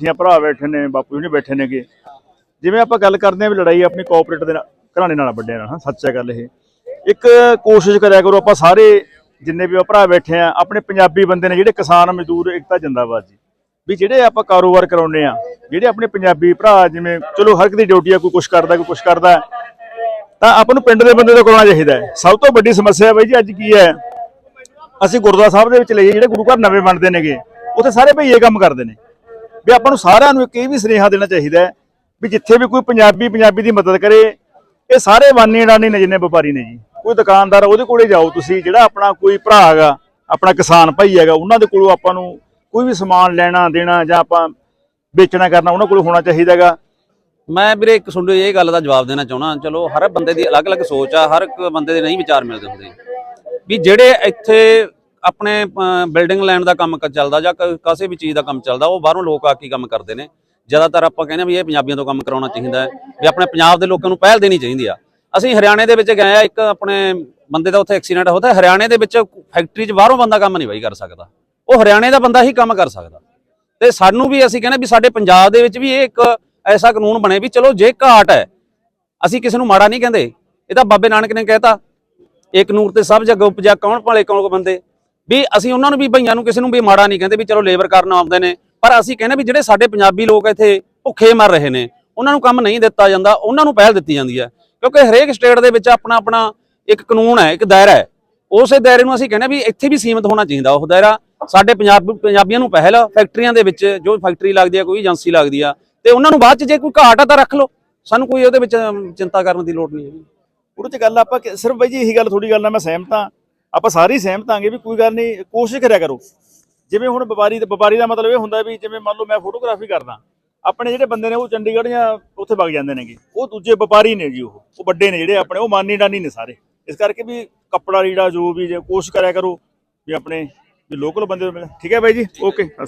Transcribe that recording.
ਬੈਠੀਆਂ ਭਰਾ ਬੈਠੇ ਨੇ, ਬਾਪੂ ਜੀ ਨੇ ਬੈਠੇ ਨੇਗੇ। ਜਿਵੇਂ ਆਪਾਂ ਗੱਲ ਕਰਦੇ ਆਂ ਵੀ ਲੜਾਈ ਆਪਣੀ ਕੋਆਪਰੇਟ ਦੇ ਨਾਲ, ਘਰਾਣੇ ਨਾਲ ਵੱਡਿਆਂ ਨਾਲ, ਹਾਂ, ਸੱਚ ਹੈ ਗੱਲ ਇਹ। ਇੱਕ ਕੋਸ਼ਿਸ਼ ਕਰਿਆ ਕਰੋ ਆਪਾਂ ਸਾਰੇ, ਜਿੰਨੇ ਵੀ ਭਰਾ ਬੈਠੇ ਆ ਆਪਣੇ ਪੰਜਾਬੀ ਬੰਦੇ ਨੇ ਜਿਹੜੇ ਕਿਸਾਨ, ਮਜ਼ਦੂਰ ਇਕਤਾ ਜਿੰਦਾਬਾਦ ਜੀ। ਵੀ ਜਿਹੜੇ ਆਪਾਂ ਕਾਰੋਬਾਰ ਕਰਾਉਂਦੇ ਆ ਜਿਹੜੇ ਆਪਣੇ ਪੰਜਾਬੀ ਭਰਾ ਜਿਵੇਂ, ਚਲੋ ਹਰ ਇੱਕ ਦੀ ਡਿਊਟੀ ਆ, ਕੋਈ ਕੁਛ ਕਰਦਾ, ਕੋਈ ਕੁਛ ਕਰਦਾ, ਤਾਂ ਆਪਾਂ ਨੂੰ ਪਿੰਡ ਦੇ ਬੰਦੇ ਤੋਂ ਕਰਾਉਣਾ ਚਾਹੀਦਾ ਹੈ। ਸਭ ਤੋਂ ਵੱਡੀ ਸਮੱਸਿਆ ਬਾਈ ਜੀ ਅੱਜ ਕੀ ਹੈ? ਅਸੀਂ ਗੁਰਦੁਆਰਾ ਸਾਹਿਬ ਦੇ ਵਿੱਚ ਲਈਏ, ਜਿਹੜੇ ਗੁਰੂ ਘਰ ਨਵੇਂ ਬਣਦੇ ਨੇਗੇ, ਉੱਥੇ ਸਾਰੇ ਭਈਏ ਕੰਮ ਕਰਦੇ ਨੇ। ਵੀ ਆਪਾਂ ਨੂੰ ਸਾਰਿਆਂ ਨੂੰ ਇੱਕ ਇਹ ਵੀ ਸੁਨੇਹਾ ਦੇਣਾ ਚਾਹੀਦਾ ਹੈ ਵੀ ਜਿੱਥੇ ਵੀ ਕੋਈ ਪੰਜਾਬੀ ਪੰਜਾਬੀ ਦੀ ਮਦਦ ਕਰੇ, ਇਹ ਸਾਰੇ ਵਾਨੀ ਡਾਨੀ ਨੇ ਜਿੰਨੇ ਵਪਾਰੀ ਨੇ ਜੀ। ਕੋਈ ਦੁਕਾਨਦਾਰ, ਉਹਦੇ ਕੋਲੇ ਜਾਓ ਤੁਸੀਂ, ਜਿਹੜਾ ਆਪਣਾ ਕੋਈ ਭਰਾ ਹੈਗਾ, ਆਪਣਾ ਕਿਸਾਨ ਭਾਈ ਹੈਗਾ, ਉਹਨਾਂ ਦੇ ਕੋਲੋਂ ਆਪਾਂ ਨੂੰ ਕੋਈ ਵੀ ਸਮਾਨ ਲੈਣਾ, ਦੇਣਾ ਜਾਂ ਆਪਾਂ ਵੇਚਣਾ, ਕਰਨਾ, ਉਹਨਾਂ ਕੋਲ ਹੋਣਾ ਚਾਹੀਦਾ ਹੈਗਾ। ਮੈਂ ਵੀਰੇ ਇੱਕ ਸੁਣੋ ਇਹ ਗੱਲ ਦਾ ਜਵਾਬ ਦੇਣਾ ਚਾਹਣਾ ਚਲੋ ਹਰ ਬੰਦੇ ਦੀ ਅਲੱਗ-ਅਲੱਗ ਸੋਚ ਆ, ਹਰ ਇੱਕ ਬੰਦੇ ਦੇ ਨਹੀਂ ਵਿਚਾਰ ਮਿਲਦੇ ਹੁੰਦੇ। ਵੀ ਜਿਹੜੇ ਇੱਥੇ ਆਪਣੇ ਬਿਲਡਿੰਗ ਲੈਣ ਦਾ ਕੰਮ ਚੱਲਦਾ ਜਾਂ ਕਿਸੇ ਵੀ ਚੀਜ਼ ਦਾ ਕੰਮ ਚੱਲਦਾ, ਉਹ ਬਾਹਰੋਂ ਲੋਕ ਆ ਕੇ ਕੰਮ ਕਰਦੇ ਨੇ। ਜ਼ਿਆਦਾਤਰ ਆਪਾਂ ਕਹਿੰਦੇ ਵੀ ਇਹ ਪੰਜਾਬੀਆਂ ਤੋਂ ਕੰਮ ਕਰਾਉਣਾ ਚਾਹੀਦਾ ਹੈ, ਵੀ ਆਪਣੇ ਪੰਜਾਬ ਦੇ ਲੋਕਾਂ ਨੂੰ ਪਹਿਲ ਦੇਣੀ ਚਾਹੀਦੀ ਆ। ਅਸੀਂ ਹਰਿਆਣੇ ਦੇ ਵਿੱਚ ਗਏ ਆ, ਇੱਕ ਆਪਣੇ ਬੰਦੇ ਦਾ ਉੱਥੇ ਐਕਸੀਡੈਂਟ ਹੋਇਆ ਹਰਿਆਣੇ ਦੇ ਵਿੱਚ ਫੈਕਟਰੀ 'ਚ ਬਾਹਰੋਂ ਬੰਦਾ ਕੰਮ ਨਹੀਂ ਬਾਈ ਕਰ ਸਕਦਾ। ਉਹ ਹਰਿਆਣੇ ਦਾ ਬੰਦਾ ਹੀ ਕੰਮ ਕਰ ਸਕਦਾ। ਤੇ ਸਾਨੂੰ ਵੀ ਅਸੀਂ ਕਹਿੰਦੇ ਵੀ ਸਾਡੇ ਪੰਜਾਬ ਦੇ ਵਿੱਚ ਵੀ ਇਹ ਇੱਕ ਐਸਾ ਕਾਨੂੰਨ ਬਣੇ ਵੀ ਚਲੋ ਜੇ ਘਾਟ ਹੈ, ਅਸੀਂ ਕਿਸੇ ਨੂੰ ਮਾੜਾ ਨਹੀਂ ਕਹਿੰਦੇ। ਇਹ ਤਾਂ ਬਾਬੇ ਨਾਨਕ ਨੇ ਕਹਿਤਾ, ਇੱਕ ਨੂਰ ਤੇ ਸਭ ਜਗ ਉਪਜਾ ਕੌਣ ਭਲੇ ਕੌਣ ਬੰਦੇ? ਵੀ ਅਸੀਂ ਉਹਨਾਂ ਨੂੰ ਵੀ ਭਈਆਂ ਨੂੰ ਕਿਸੇ ਨੂੰ ਵੀ ਮਾੜਾ ਨਹੀਂ ਕਹਿੰਦੇ ਵੀ ਚਲੋ ਲੇਬਰ ਕਰਨ ਆਉਂਦੇ ਨੇ, ਪਰ ਅਸੀਂ ਕਹਿੰਦੇ ਵੀ ਜਿਹੜੇ ਸਾਡੇ ਪੰਜਾਬੀ ਲੋਕ ਇੱਥੇ ਭੁੱਖੇ ਮਰ ਰਹੇ ਨੇ, ਉਹਨਾਂ ਨੂੰ ਕੰਮ ਨਹੀਂ ਦਿੱਤਾ ਜਾਂਦਾ, ਉਹਨਾਂ ਨੂੰ ਪਹਿਲ ਦਿੱਤੀ ਜਾਂਦੀ ਹੈ। ਕਿਉਂਕਿ ਹਰੇਕ ਸਟੇਟ ਦੇ ਵਿੱਚ ਆਪਣਾ ਆਪਣਾ ਇੱਕ ਕਾਨੂੰਨ ਹੈ, ਇੱਕ ਦਾਇਰਾ ਹੈ। ਉਸੇ ਦਾਇਰੇ ਨੂੰ ਅਸੀਂ ਕਹਿੰਦੇ ਵੀ ਇੱਥੇ ਵੀ ਸੀਮਿਤ ਹੋਣਾ ਚਾਹੀਦਾ, ਉਹ ਦਾਇਰਾ ਸਾਡੇ ਪੰਜਾਬ, ਪੰਜਾਬੀਆਂ ਨੂੰ ਪਹਿਲ ਫੈਕਟਰੀਆਂ ਦੇ ਵਿੱਚ ਜੋ ਫੈਕਟਰੀ ਲੱਗਦੀ ਹੈ ਕੋਈ ਏਜੰਸੀ ਲੱਗਦੀ ਆ, ਤੇ ਉਹਨਾਂ ਨੂੰ ਬਾਅਦ ਚ ਜੇ ਕੋਈ ਘਾਟ ਆ ਤਾਂ ਰੱਖ ਲਓ। ਸਾਨੂੰ ਕੋਈ ਉਹਦੇ ਵਿੱਚ ਚਿੰਤਾ ਕਰਨ ਦੀ ਲੋੜ ਨਹੀਂ ਹੈਗੀ। ਉਹਦੇ ਚ ਗੱਲ ਆਪਾਂ ਸਿਰਫ ਬਾਈ ਜੀ ਇਹੀ ਗੱਲ ਥੋੜੀ ਗੱਲ ਨਾਲ ਮੈਂ ਸਹਿਮਤ ਹਾਂ। ਆਪਾਂ ਸਾਰੇ ਸਹਿਮਤ ਆਂਗੇ ਵੀ ਕੋਈ ਗੱਲ ਨਹੀਂ, ਕੋਸ਼ਿਸ਼ ਕਰਿਆ ਕਰੋ। ਜਿਵੇਂ ਹੁਣ ਵਪਾਰੀ ਵਪਾਰੀ ਦਾ ਮਤਲਬ ਇਹ ਹੁੰਦਾ ਵੀ ਜਿਵੇਂ ਮੰਨ ਲਓ ਮੈਂ ਫੋਟੋਗ੍ਰਾਫੀ ਕਰਦਾ, ਆਪਣੇ ਜਿਹੜੇ ਬੰਦੇ ਨੇ ਉਹ ਚੰਡੀਗੜ੍ਹ ਜਾਂ ਉੱਥੇ ਵਗ ਜਾਂਦੇ ਨੇਗੇ, ਉਹ ਦੂਜੇ ਵਪਾਰੀ ਨੇ ਜੀ ਉਹ ਉਹ ਵੱਡੇ ਨੇ ਜਿਹੜੇ ਆਪਣੇ, ਉਹ ਮਾਨੀ ਡਾਨੀ ਨੇ ਸਾਰੇ। ਇਸ ਕਰਕੇ ਵੀ ਕੱਪੜਾ ਰੀੜਾ ਜੋ ਵੀ ਜੇ ਕੋਸ਼ਿਸ਼ ਕਰਿਆ ਕਰੋ ਵੀ ਆਪਣੇ ਵੀ ਲੋਕਲ ਬੰਦੇ ਨੂੰ ਮਿਲੇ। ਠੀਕ ਹੈ ਬਾਈ ਜੀ ਓਕੇ ਅਸੀਂ